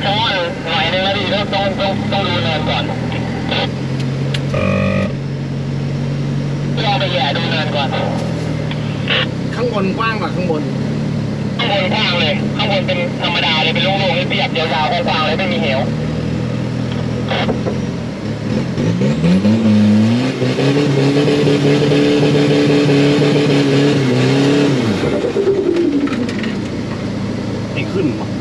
เพราะว่าไหวในระดีก็ต้องต้องต้องดูเนินก่อนลองไปแย่ดูเนินก่อน ข้างบนกว้างกว่าข้างบน ข้างบนกว้างเลย ข้างบนเป็นธรรมดาเลยเป็นโล่งๆเปียกยาวๆกว้างๆเลยไม่มีเหวไอ้ขึ้นมา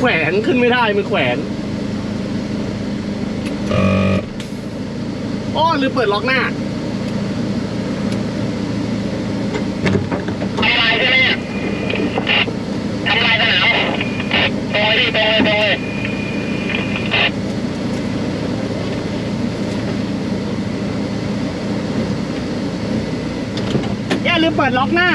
แขวนขึ้นไม่ได้มันแขวนอ้อหรือเปิดล็อกหน้าทำลายใช่ไหมเนี่ยทำลายสนามตรงเลยดิตรงเลยตรงเลยแย่หรือเปิดล็อกหน้า